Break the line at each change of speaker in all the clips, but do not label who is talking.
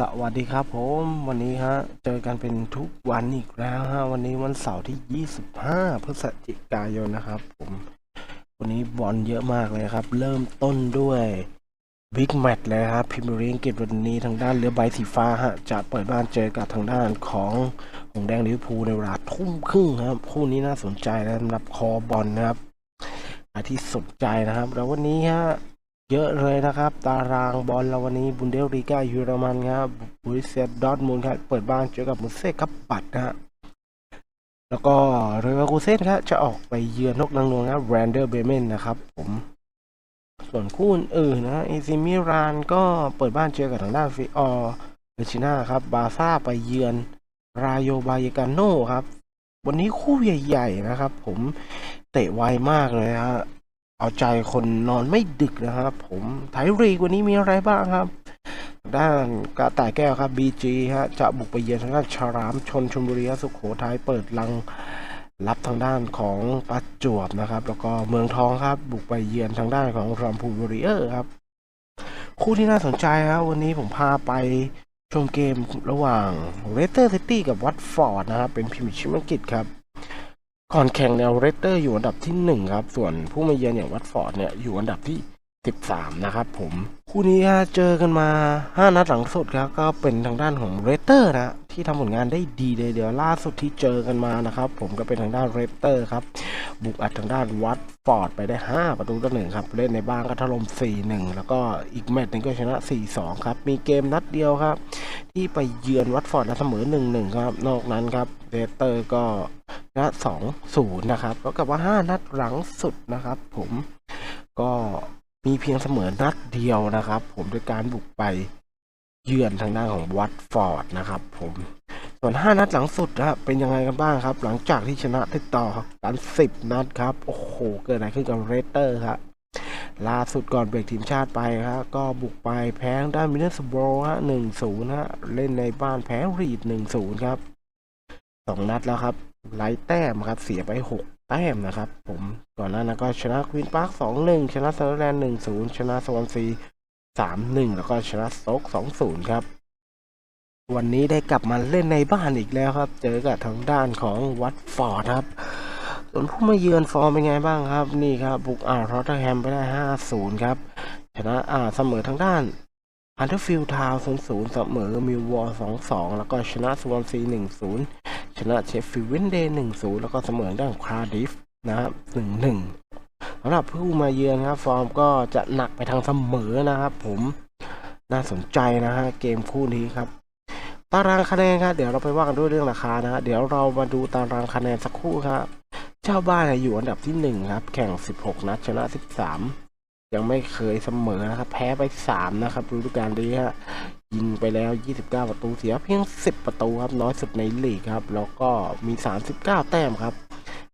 สวัสดีครับผมวันนี้ฮะเจอกันเป็นทุกวันอีกแล้วฮะวันนี้วันเสาร์ที่ 25 พฤศจิกายนนะครับผมวันนี้บอลเยอะมากเลยครับ เริ่มต้นด้วยบิ๊กแมตช์เลยครับพิมพ์เรียงเก็บวันนี้ทางด้านเรือใบสีฟ้าฮะจะเปิดบ้านเจอกับทางด้านของหงแดงลิเวอร์พูลในเวลาทุ่มครึ่งครับคู่นี้น่าสนใจนะสำหรับคอบอลนะครับที่สนใจนะครับ แล้ววันนี้ฮะ เยอะเลยนะครับ ตารางบอลเราวันนี้บุนเดลลีกาเยอรมันครับบริเซียดอทมุนครับ เปิดบ้านเจอกับมุเซ่กับปัดนะฮะแล้วก็เรเวอร์คูเซ่นครับจะออกไปเยือนนกนางนวลครับแรนเดอร์เบเมนนะครับผมส่วนคู่อื่นนะเอซิมิรานก็เปิดบ้านเจอกับทางด้านฟิออร์เบชิน่าครับ บาซ่าไปเยือน รายโยบายกาโนครับ วันนี้คู่ใหญ่ ๆ นะครับ ผมเตะไวมากเลยฮะ เอาใจคนนอนไม่ดึกนะครับ ผมไทยรีกวันนี้มีอะไรบ้างครับ ด้านกระต่ายแก้วครับ BG ฮะจะบุกไปเยือนทางด้านฉลามชนชลบุรีสุโขทัยเปิดลังรับทางด้านของประจวบนะครับ แล้วก็เมืองทองครับ บุกไปเยือนทางด้านของรอมพูบริเออร์ครับ คู่ที่น่าสนใจครับวันนี้ผมพาไปชมเกมระหว่างเรสเตอร์ซิตี้กับวัตฟอร์ดนะครับ เป็นพิมพ์ชิมังกฤษครับ ก่อนแข่งเนี่ยเรสเตอร์อยู่อันดับที่หนึ่งครับ ส่วนผู้มาเยือนอย่างวัตฟอร์ดเนี่ยอยู่อันดับที่สิบสามนะครับผมคู่นี้เจอกันมาห้านัดหลังสุดครับก็เป็นทางด้านของเรสเตอร์นะที่ทำผลงานได้ดีเลยเดี๋ยวล่าสุดที่เจอกันมานะครับผมก็เป็นทางด้านเรสเตอร์ครับบุกอัดทางด้านวัตฟอร์ดไปได้ 5 ประตูต่อหนึ่งครับเล่นในบ้านก็ถล่ม 4-1 แล้วก็อีกแมตช์หนึงก็ชนะ 4-2 ครับมีเกมนัดเดียวครับ ที่ไปเยือนวัตฟอร์ดและเสมอ 1-1 ครับนอกนั้นครับเรสเตอร์ก็ นะ2-0นะครับก็กับว่า 5 นัดหลังสุดนะครับ ผมก็มีเพียงเสมอนัดเดียวนะครับ ผมด้วยการบุกไปเยือนทางด้านของวัตฟอร์ดนะครับ ผมส่วน 5 นัดหลังสุดนะเป็นยังไงกันบ้างครับ หลังจากที่ชนะติดต่อกัน10 นัดครับโอ้โหเกิดอะไรขึ้นกับเรสเตอร์ครับล่าสุดก่อนเบรกทีมชาติไปครับก็บุกไปแพ้ด้านมินเนอร์สโบรฮะ1-0ฮะเล่นในบ้านแพ้รีด1-0ครับสองนัดแล้วครับ ไล่แต้มครับเสียไป 6 แต้มนะครับ ผมก่อนหน้านั้นก็ชนะควีนพาร์ค2-1ชนะเซอร์แลนด์1-0ชนะสวอนซี3-1แล้วก็ชนะโซก2-0ครับ วันนี้ได้กลับมาเล่นในบ้านอีกแล้วครับ เจอกับทางด้านของวัตฟอร์ดครับส่วนผู้มาเยือนฟอร์มเป็นไงบ้างครับ นี่ครับบุกอ่าวรอตเตอร์แฮมไปได้5-0ครับ ชนะอ่าเสมอทางด้านฮันเทอร์ฟิลด์ทาวน์0-0เสมอมิววอร์2-2แล้วก็ชนะสวอนซี1-0ชนย์ นะเชฟฟิลด์เวนเดย์1-0แล้วก็เสมอด้านคาร์ดิฟนะครับ1-1สำหรับผู้มาเยือนครับ ฟอร์มก็จะหนักไปทางเสมอนะครับผมน่าสนใจนะฮะเกมคู่นี้ครับ ตารางคะแนนครับเดี๋ยวเราไปว่ากันด้วยเรื่องราคานะฮะเดี๋ยวเรามาดูตารางคะแนนสักครู่ครับเจ้าบ้านอยู่อันดับที่หนึ่งครับแข่ง 16 นัดชนะ 13 ยังไม่เคยเสมอนะครับ แพ้ไป 3 นะครับฤดูกาลนี้ฮะยิงไปแล้ว 29 ประตูเสียเพียง 10 ประตูครับน้อยสุดในลีกครับ แล้วก็มี 39 แต้มครับ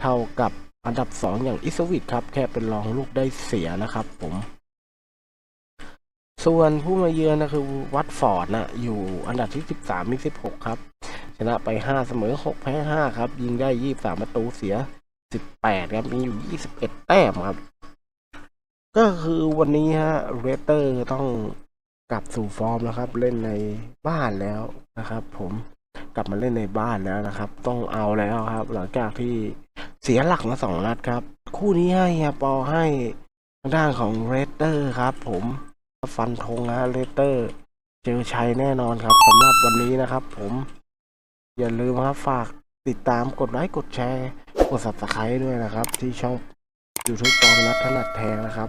เท่ากับอันดับ 2 อย่างอิสวิตครับ แค่เป็นรองลูกได้เสียนะครับผม ส่วนผู้มาเยือนนะคือวัตฟอร์ดนะอยู่อันดับที่ 13 มี 16 ครับ ชนะไป 5 เสมอ 6 แพ้ 5 ครับ ยิงได้ 23 ประตูเสีย 18 ครับ มีอยู่ 21 แต้มครับ ก็คือวันนี้ฮะเรเตอร์ต้องกลับสู่ฟอร์มแล้วครับ เล่นในบ้านแล้วนะครับ ผมกลับมาเล่นในบ้านแล้วนะครับ ต้องเอาแล้วครับ หลังจากที่เสียหลักมาสองนัดครับ คู่นี้ให้เฮียปอให้ทางด้านของเรเตอร์ครับ ผมฟันธงฮะเรเตอร์ เจอชัยแน่นอนครับสำหรับวันนี้นะครับ ผม อย่าลืมครับฝากติดตามกดไลค์กดแชร์ กด subscribe ด้วยนะครับ ที่ช่อง YouTube ตอนนัดถนัดแทงนะครับ